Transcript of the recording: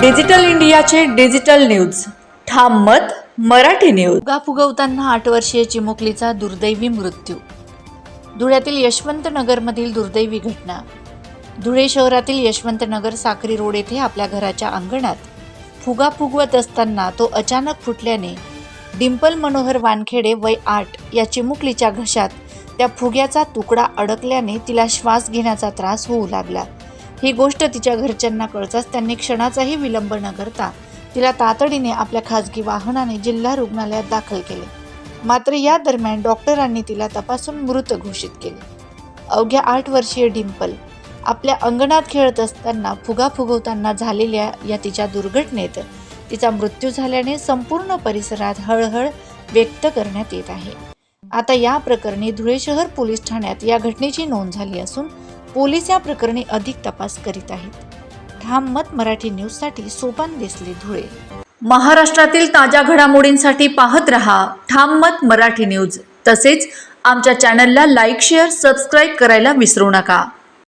Digital इंडियाचे digital news. ठाम मत मराठी न्यूज. फुगा फुगवताना आठ वर्षीय चिमुकलीचा दुर्दैवी मृत्यू. धुळ्यातील यशवंतनगरमधील दुर्दैवी घटना. धुळे शहरातील यशवंतनगर साक्री रोड येथे आपल्या घराच्या अंगणात फुगा फुगवत असताना तो अचानक फुटल्याने डिंपल मनोहर वानखेडे वय आठ या चिमुकलीच्या घशात त्या फुग्याचा तुकडा अडकल्याने तिला श्वास घेण्याचा त्रास होऊ लागला. ही गोष्ट तिच्या घरच्यांना कळताच त्यांनी क्षणाचाही विलंब न करता तिला तातडीने आपल्या खाजगी वाहनाने जिल्हा रुग्णालयात दाखल केले. मात्र या दरम्यान डॉक्टरांनी तिला तपासून मृत घोषित केले. अवघ्या आठ वर्षीय डिंपल आपल्या अंगणात खेळत असताना फुगा फुगवताना झालेल्या या तिच्या दुर्घटनेत तिचा मृत्यू झाल्याने संपूर्ण परिसरात हळहळ व्यक्त करण्यात येत आहे. आता या प्रकरणी धुळे शहर पोलीस ठाण्यात या घटनेची नोंद झाली असून पोलीस या प्रकरणी अधिक तपास करीत आहेत. ठाम मत मराठी न्यूजसाठी सोपान देसले धुळे. महाराष्ट्रातील ताज्या घडामोडींसाठी पाहत रहा ठाम मत मराठी न्यूज. तसेच आमच्या चॅनलला लाईक शेअर सबस्क्राईब करायला विसरू नका.